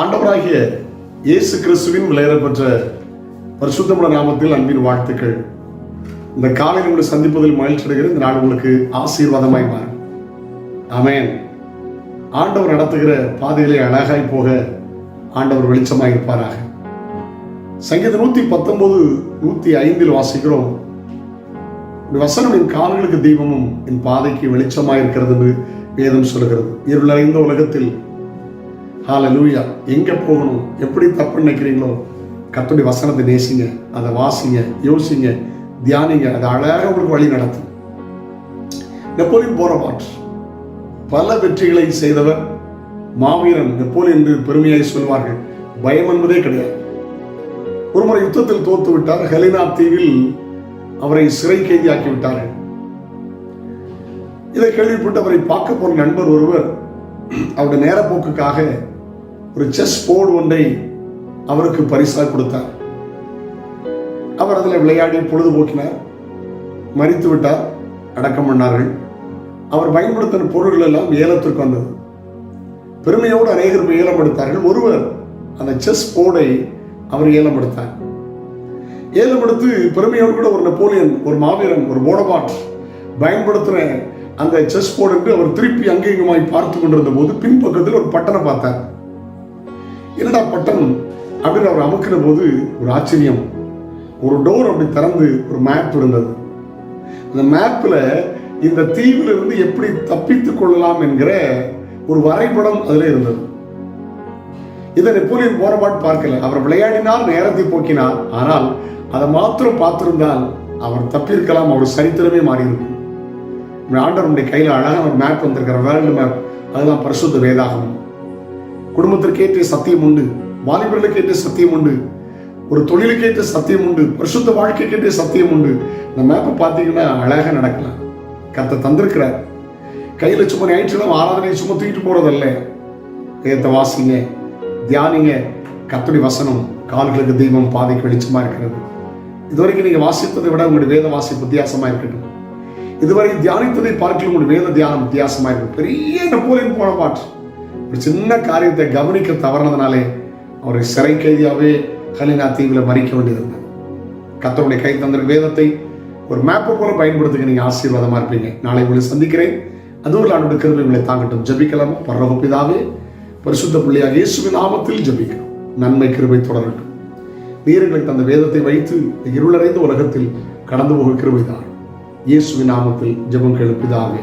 ஆண்டவராகிய இயேசு கிறிஸ்துவின் விளையாடப்பெற்ற பரிசுத்தமுள்ள நாமத்தில் அன்பின் வாழ்த்துக்கள். இந்த காலையில் உங்களை சந்திப்பதில் மகிழ்ச்சி அடைகிறேன். இந்த நாள் உங்களுக்கு ஆசீர்வாதமாய் மாறும். ஆண்டவர் நடத்துகிற பாதையிலே அழகாய் போக ஆண்டவர் வெளிச்சமாக இருப்பாராக. சங்கீதம் நூத்தி பத்தொன்பது நூத்தி ஐந்தில் வாசிக்கிறோம். வசனம் என் கால்களுக்கு தீபமும் என் பாதைக்கு வெளிச்சமாக இருக்கிறது என்று வேதம் சொல்கிறது. இருளறைந்த உலகத்தில் ஹalleluya. எங்க போகணும்? எப்படி தப்பு நினைக்கிறீங்களோ? கத்துடைய வசனத்தை நேசிங்க. அதை வாசிங்க யோசிங்க தியானிங்க. அதை அழகாக உங்களுக்கு வழி நடத்தும். நெப்போலியன் போரபாட் பல வெற்றிகளை செய்தவர் மாவீரன். நெப்போலியன் என்று பெருமையாய் சொல்வார்கள். பயம் என்பதே கிடையாது. ஒருமுறை யுத்தத்தில் தோத்து விட்டார். ஹெலினா தீவில் அவரை சிறை கைதியாக்கி விட்டார்கள். இதை கேள்விப்பட்டு அவரை பார்க்க போன நண்பர் ஒருவர் அவருடைய நேரப்போக்குக்காக ஒரு செஸ் போர்டு ஒன்றை அவருக்கு பரிசாக கொடுத்தார். அவர் அதில் விளையாடி பொழுதுபோக்கினார். மறித்து விட்டார். அடக்கம் பண்ணார்கள். அவர் பயன்படுத்தின பொருள்கள் எல்லாம் ஏலத்திற்கு வந்தது. பெருமையோடு அநேகர் ஏலம் எடுத்தார்கள். ஒருவர் அந்த செஸ் போர்டை அவர் ஏலம் எடுத்தார் ஏலம் எடுத்து பெருமையோடு கூட ஒரு நெப்போலியன் ஒரு மாவீரன் ஒரு போடபாட் பயன்படுத்தின அந்த செஸ் போர்டு என்று அவர் திருப்பி அங்கேயுமாய் பார்த்து கொண்டிருந்த போது பின்பக்கத்தில் ஒரு பட்டனை பார்த்தார். என்னடா பட்டன் அப்படின்னு அவர் அமுக்கின போது ஒரு ஆச்சரியம். ஒரு டோர் அப்படி திறந்து ஒரு மேப் இருந்தது. அந்த மேப்பில் இந்த தீவில் இருந்து எப்படி தப்பித்துக் கொள்ளலாம் என்கிற ஒரு வரைபடம் அதில் இருந்தது. இதை நெப்போலியன் போனபாட் பார்க்கல. அவர் விளையாடினால் நேரத்தை போக்கினார். ஆனால் அதை மாத்திரம் பார்த்திருந்தால் அவர் தப்பியிருக்கலாம். அவர் சரித்திரமே மாறியிருக்கும். ஆண்டவருடைய கையில் அழகாக ஒரு மேப் வந்திருக்கிற வேர்ல்டு மேப் அதுதான் பரிசுத்த வேதாகும் குடும்பத்திற்கு ஏற்ற சத்தியம் உண்டு வாலிபர்களுக்கு ஏற்ற சத்தியம் உண்டு ஒரு தொழிலுக்கு ஏற்ற சத்தியம் உண்டு பரிசுத்த வாழ்க்கைக்கு ஏற்ற சத்தியம் உண்டு. இந்த மேப்பை பார்த்தீங்கன்னா அழகாக நடக்கலாம். கத்தை தந்திருக்கிறார். கையில் சும்மா ஞாயிற்றுக்கிழமை ஆராதனை சும்மா தூக்கிட்டு போறதல்ல. வேதத்தை வாசிங்க தியானிங்க. கத்துடி வசனம் கால்களுக்கு தெய்வம் பாதைக்கு வெளிச்சமா இருக்கிறது. இதுவரைக்கும் நீங்க வாசித்ததை விட உங்களுடைய வேத வாசிப்பு வித்தியாசமா இருக்கட்டும். இதுவரை தியானித்ததை பார்க்கல உங்களுடைய வேத தியானம் வித்தியாசமா இருக்கும் பெரிய நெப்போலியன் போன பாட்டு. சின்ன காரியத்தை கவனிக்க தவறினதுனாலே அவரை சிறை கைதியாகவே கலினா தீவில் மறிக்க வேண்டியிருந்தது. கத்தருடைய கை தந்திர வேதத்தை ஒரு மேப்பை போல பயன்படுத்துங்க. நீங்க ஆசீர்வாதமா இருப்பீங்க. நாளை உங்களை சந்திக்கிறேன். அதுவும் ஆண்டோட கிருபை உங்களை தாங்கட்டும். ஜபிக்கலாம்? பரலோக பிதாவே பரிசுத்த பிள்ளையாக இயேசுவின் நாமத்தில் ஜபிக்கிறோம். நன்மை கிருபை தொடரட்டும். வீரர்களுக்கு அந்த வேதத்தை வைத்து இருளறைந்த உலகத்தில் கடந்து போக கிருபைதான். இயேசுவின் நாமத்தில் ஜெபம் கெழுப்பிதாவே பிதாவே.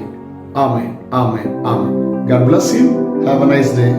ஆமே ஆமே ஆமென். God bless you. Have a nice day.